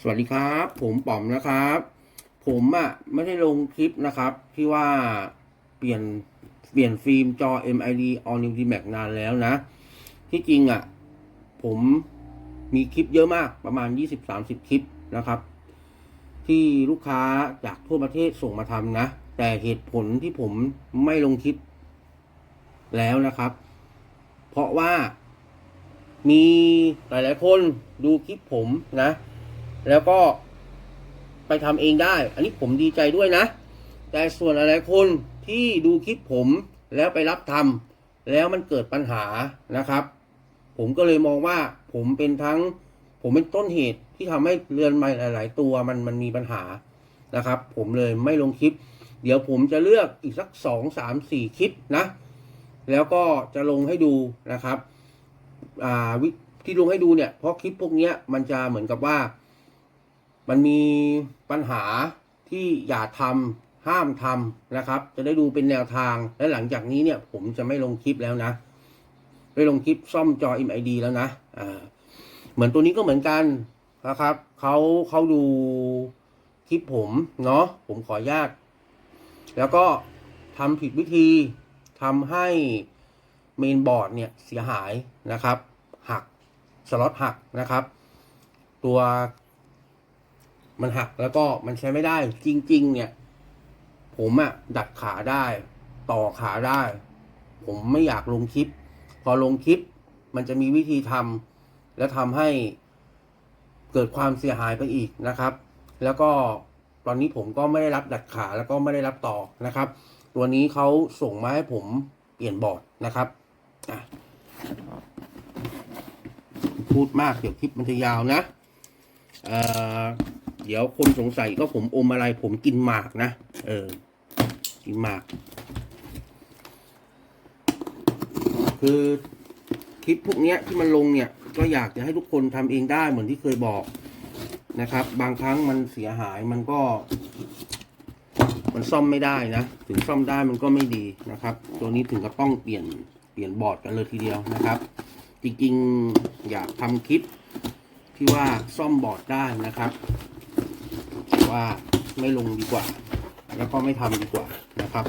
สวัสดีครับ ผมป๋อมนะครับ ผมอะ่ะไม่ได้ลงคลิปนะครับ ที่ว่าเปลี่ยนเปลี่ยนฟิล์มจอ MID All New D-Max นานแล้วนะ ที่จริงอะผมมีคลิปเยอะมากประมาณ 20-30 คลิปนะครับ ที่ลูกค้าจากทั่วประเทศส่งมาทำนะ แต่เหตุผลที่ผมไม่ลงคลิปแล้วนะครับ เพราะว่ามีหลาย ๆ คนดูคลิปผมนะ แล้วก็ไปทำเองได้ อันนี้ผมดีใจด้วยนะ แต่ส่วนหลายคนที่ดูคลิปผมแล้วไปรับทำแล้วมันเกิดปัญหานะครับ ผมก็เลยมองว่าผมเป็นทั้ง ผมเป็นต้นเหตุที่ทำให้เรือนไม้หลาย ๆ ตัวมันมันมีปัญหานะครับ ผมเลยไม่ลงคลิป เดี๋ยวผมจะเลือกอีกสักสองสามสี่คลิปนะ แล้วก็จะลงให้ดูนะครับอ่าที่ลงให้ดูเนี่ยเพราะคลิปพวกนี้มันจะเหมือนกับว่า มันมีปัญหาที่อย่าทำห้ามทำนะครับ จะได้ดูเป็นแนวทางและหลังจากนี้เนี่ยผมจะไม่ลงคลิปแล้วนะ ไม่ลงคลิปซ่อมจอ MID แล้วนะอ่าเหมือนตัวนี้ก็เหมือนกันนะครับเขาเขาดูคลิปผมเนาะผมขออนุญาต แล้วก็ทำผิดวิธีทำให้เมนบอร์ดเนี่ยเสียหายนะครับ หักสล็อตหักนะครับ ตัว มันหักแล้วก็มันใช้ไม่ได้จริง ๆ เนี่ย ผมอะดัดขาได้ ต่อขาได้ ผมไม่อยากลงคลิป พอลงคลิป มันจะมีวิธีทำและทำให้เกิดความเสียหายไปอีกนะครับ แล้วก็ตอนนี้ผมก็ไม่ได้รับดัดขาแล้วก็ไม่ได้รับต่อนะครับ ตัวนี้เขาส่งมาให้ผมเปลี่ยนบอร์ดนะครับพูดมากเดี๋ยวคลิปมันจะยาวนะ เอ่อ เดี๋ยวคนสงสัยก็ผมอมอะไรผมกินหมากนะ เออ กินหมาก คือคลิปพวกเนี้ยที่มันลงเนี่ย ก็อยากจะให้ทุกคนทำเองได้เหมือนที่เคยบอกนะครับ บางครั้งมันเสียหายมันก็ มันซ่อมไม่ได้นะ ถึงซ่อมได้มันก็ไม่ดีนะครับ ตัวนี้ถึงกับต้องเปลี่ยนเปลี่ยนบอร์ดกันเลยทีเดียวนะครับ จริงๆอยากทำคลิปที่ว่าซ่อมบอร์ดได้นะครับ ว่าไม่ลงดีกว่า แล้วก็ไม่ทำดีกว่านะครับ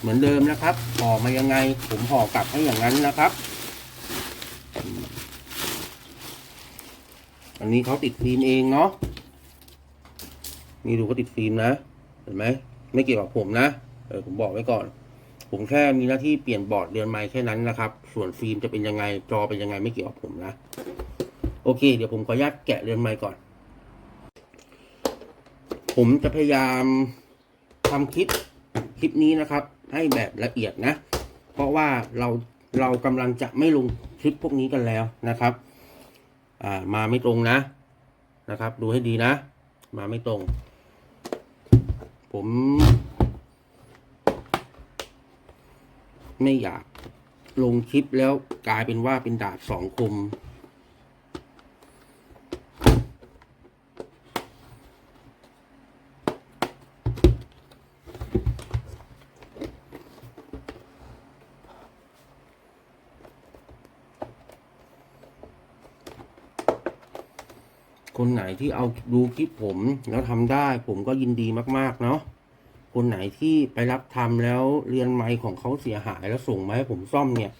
เหมือนเดิมนะครับห่อมายังไง ผมห่อกลับให้อย่างนั้นนะครับ อันนี้เขาติดฟิล์มเองเนาะ นี่ดูเขาติดฟิล์มนะ เห็นไหม ไม่เกี่ยวกับผมนะ เออผมบอกไว้ก่อน ผมแค่มีหน้าที่เปลี่ยนบอร์ดเรือนไม้แค่นั้นนะครับ ส่วนฟิล์มจะเป็นยังไง จอเป็นยังไงไม่เกี่ยวกับผมนะ โอเค เดี๋ยวผมขออนุญาตแกะเรือนไม้ก่อน ผมจะพยายามทำคลิปคลิปนี้นะครับ ให้แบบละเอียดนะ เพราะว่าเราเรากำลังจะไม่ลงคลิปพวกนี้กันแล้วนะครับ อ่ามาไม่ตรงนะนะครับ ดูให้ดีนะ มาไม่ตรง ผม ไม่อยากลงคลิปแล้วกลายเป็นว่าเป็นดาบสองคม คนไหนที่เอาดูคลิปผมแล้วทำได้ผมก็ยินดีมาก ๆ เนาะคนไหนที่ไปรับทำแล้วเรียนไม้ของเขาเสียหายแล้วส่งมาให้ผมซ่อมเนี่ย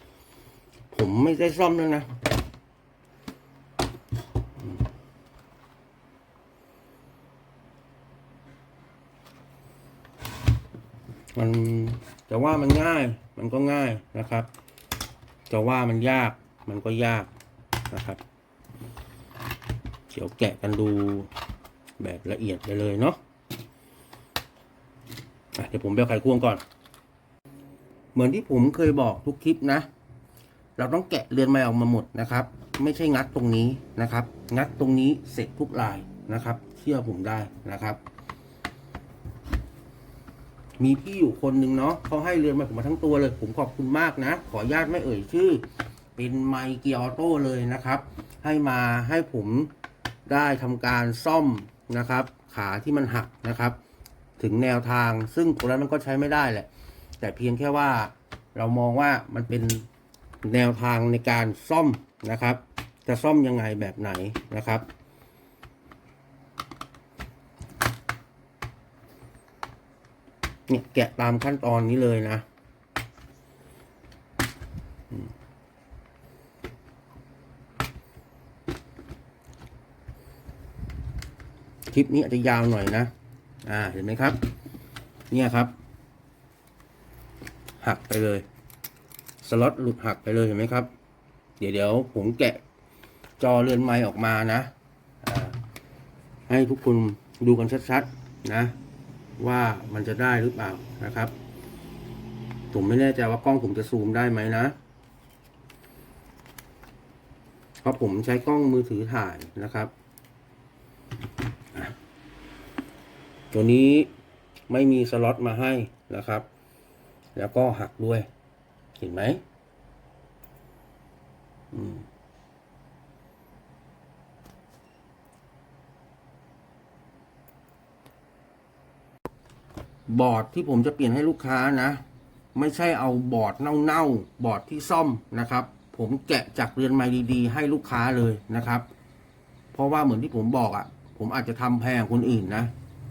ผมไม่ได้ซ่อมแล้วนะมันจะว่ามันง่ายมันก็ง่ายนะครับ จะว่ามันยากมันก็ยากนะครับ ดี๋ยวแกะกันดูแบบละเอียดไปเลยเนาะะเดี๋ยวผมไปเอาไขควงก่อน เหมือนที่ผมเคยบอกทุกคลิปนะ เราต้องแกะเรือนไม้ออกมาหมดนะครับ ไม่ใช่งัดตรงนี้นะครับ งัดตรงนี้เสร็จทุกลายนะครับ เชื่อผมได้นะครับ มีพี่อยู่คนหนึ่งเนาะเขาให้เรือนไม้ผมมาทั้งตัวเลย ผมขอบคุณมากนะ ขออนุญาตไม่เอ่ยชื่อ เป็นไมค์เกียร์ออโต้เลยนะครับ ให้มาให้ผม ได้ทำการซ่อมนะครับ ขาที่มันหักนะครับ ถึงแนวทางซึ่งตรงนั้นมันก็ใช้ไม่ได้แหละ แต่เพียงแค่ว่าเรามองว่ามันเป็นแนวทางในการซ่อมนะครับ จะซ่อมยังไงแบบไหนนะครับเนี่ยแกะตามขั้นตอนนี้เลยนะอืมค ลิปนี้อาจจะยาวหน่อยนะ อ่า เห็นไหมครับ เนี่ยครับ หักไปเลย สล็อตหลุดหักไปเลยเห็นไหมครับ เดี๋ยวเดี๋ยวผมแกะจอเรือนไม้ออกมานะอ่าให้ทุกคนดูกันชัดๆนะ ว่ามันจะได้หรือเปล่านะครับ ผมไม่แน่ใจว่ากล้องผมจะซูมได้ไหมนะเพราะผมใช้กล้องมือถือถ่ายนะครับอะ ตัวนี้ไม่มีสล็อตมาให้นะครับ แล้วก็หักด้วย เห็นไหมอืมบอร์ดที่ผมจะเปลี่ยนให้ลูกค้านะ ไม่ใช่เอาบอร์ดเน่าๆบอร์ดที่ซ่อมนะครับ ผมแกะจากเรือนไม้ดีๆ ให้ลูกค้าเลยนะครับ เพราะว่าเหมือนที่ผมบอกอะ่ะ ผมอาจจะทำแพงคนอื่นนะ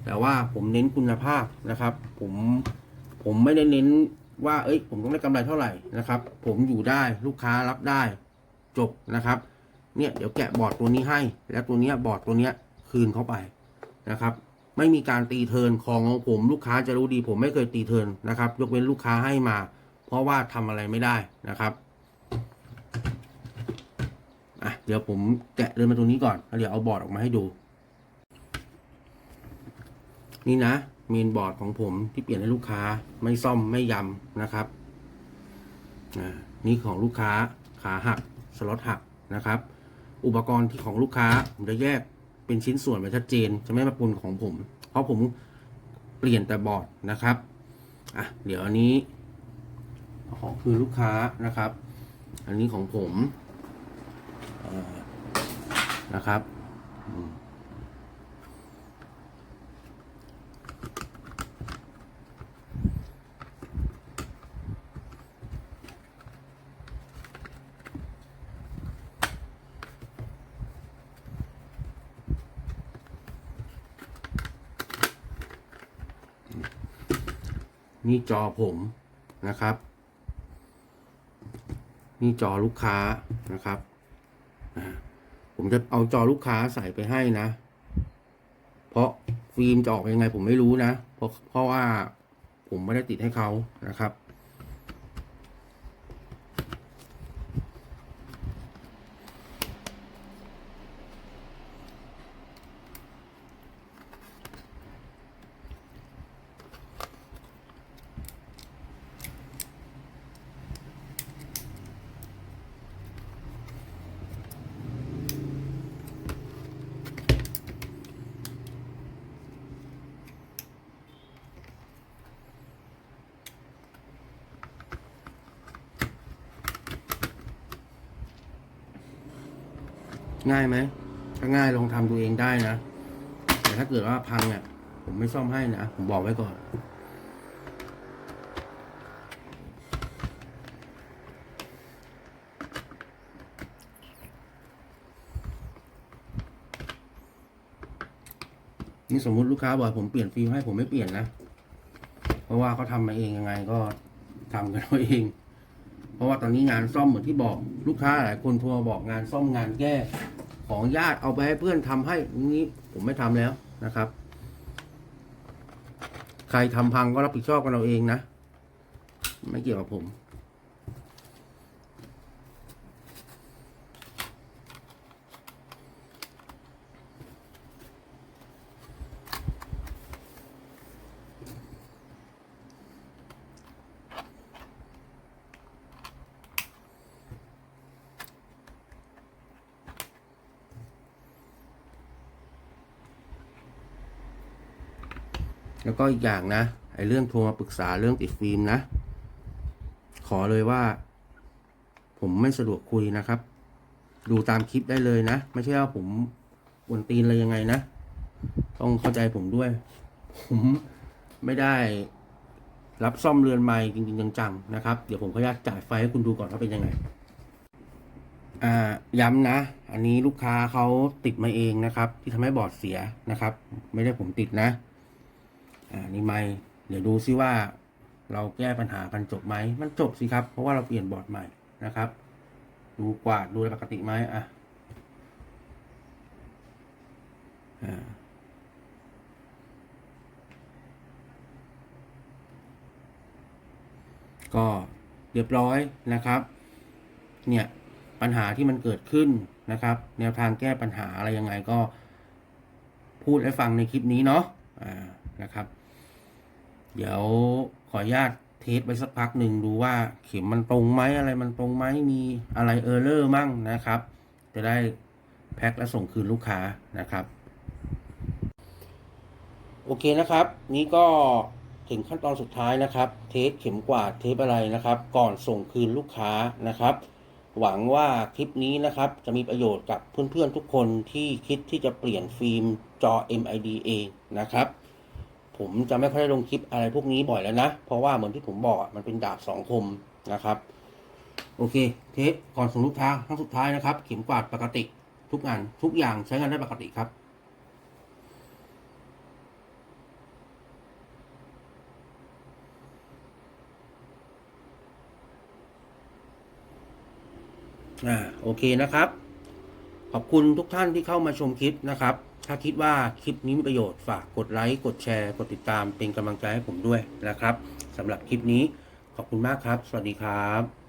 แต่ว่าผมเน้นคุณภาพนะครับ ผมผมไม่ได้เน้นว่า เอ้ย ผมต้องได้กำไรเท่าไหร่นะครับ ผมอยู่ได้ลูกค้ารับได้ จบนะครับ เนี่ยเดี๋ยวแกะบอร์ดตัวนี้ให้ แล้วตัวเนี้ยบอร์ดตัวเนี้ยคืนเข้าไปนะครับ ไม่มีการตีเทินของของผมลูกค้าจะรู้ดี ผมไม่เคยตีเทินนะครับ ยกเว้นลูกค้าให้มา เพราะว่าทำอะไรไม่ได้นะครับอะเดี๋ยวผมแกะเดินมาตรงนี้ก่อนแล้วเดี๋ยวเอาบอร์ดออกมาให้ดู นี่นะเมนบอร์ดของผมที่เปลี่ยนให้ลูกค้าไม่ซ่อมไม่ยำนะครับนี่ของลูกค้าขาหักสล็อตหักนะครับ อุปกรณ์ที่ของลูกค้าผมจะแยกเป็นชิ้นส่วนไปชัดเจน จะไม่มาปนของผม เพราะผมเปลี่ยนแต่บอร์ดนะครับอะเดี๋ยวอันนี้ ของคือลูกค้านะครับ อันนี้ของผมนะครับ นี่จอผมนะครับ นี่จอลูกค้านะครับผมจะเอาจอลูกค้าใส่ไปให้นะ เพราะฟิล์มจะออกยังไงผมไม่รู้นะ เพราะเพราะว่าผมไม่ได้ติดให้เขานะครับ ง่ายไหมถ้าง่ายลองทำตัวเองได้นะ แต่ถ้าเกิดว่าพังอะผมไม่ซ่อมให้นะ ผมบอกไว้ก่อน นี่สมมุติลูกค้าบอกผมเปลี่ยนฟิล์มให้ผมไม่เปลี่ยนนะ เพราะว่าเขาทำมาเองยังไงก็ทำกันเอาเอง เพราะว่าตอนนี้งานซ่อมเหมือนที่บอก ลูกค้าหลายคนโทรมาบอกงานซ่อมงานแก้ ของญาติเอาไปให้เพื่อนทำให้นี้ผมไม่ทำแล้วนะครับ ใครทำพังก็รับผิดชอบกันเราเองนะ ไม่เกี่ยวกับผม แล้วก็อีกอย่างนะไอ้เรื่องโทรมาปรึกษาเรื่องติดฟิล์มนะ ขอเลยว่า ผมไม่สะดวกคุยนะครับ ดูตามคลิปได้เลยนะ ไม่ใช่ว่าผมวนตีนอะไรยังไงนะ ต้องเข้าใจผมด้วย ผมไม่ได้รับซ่อมเรือนไม้จริงๆจังๆนะครับ เดี๋ยวผมขออนุญาตจ่ายไฟให้คุณดูก่อนว่าเป็นยังไง อ่า ย้ำนะ อันนี้ลูกค้าเขาติดมาเองนะครับ ที่ทำให้บอร์ดเสียนะครับ ไม่ได้ผมติดนะ อ่านี่ไม่เดี๋ยวดูซิว่าเราแก้ปัญหากันจบไหม มันจบสิครับ เพราะว่าเราเปลี่ยนบอร์ดใหม่นะครับ ดูกวาดดูปกติไหมอะอ่าก็เรียบร้อยนะครับ เนี่ยปัญหาที่มันเกิดขึ้นนะครับ แนวทางแก้ปัญหาอะไรยังไงก็พูดให้ฟังในคลิปนี้เนาะ นะครับ เดี๋ยวขออนุญาตเทสไปสักพักหนึ่งดูว่าเข็มมันตรงไหมอะไรมันตรงไหมมีอะไรเออร์เลอร์มั่งนะครับ จะได้แพ็คและส่งคืนลูกค้านะครับ โอเคนะครับ นี่ก็ถึงขั้นตอนสุดท้ายนะครับ เทสเข็มกวาดเทปอะไรนะครับ ก่อนส่งคืนลูกค้านะครับ หวังว่าคลิปนี้นะครับ จะมีประโยชน์กับเพื่อนๆทุกคนที่คิดที่จะเปลี่ยนฟิล์มจอ MID เองนะครับ ผมจะไม่ค่อยได้ลงคลิปอะไรพวกนี้บ่อยแล้วนะ เพราะว่าเหมือนที่ผมบอกมันเป็นดาบสองคมนะครับ โอเค เทสก่อนส่งลูกค้าครั้งสุดท้ายนะครับ เข็มกวาดปกติทุกงานทุกอย่างใช้งานได้ปกติครับอ่าโอเคนะครับ ขอบคุณทุกท่านที่เข้ามาชมคลิปนะครับ ถ้าคิดว่าคลิปนี้มีประโยชน์ฝากกดไลค์ กดแชร์ กดติดตามเป็นกำลังใจให้ผมด้วยนะครับสำหรับคลิปนี้ขอบคุณมากครับ สวัสดีครับ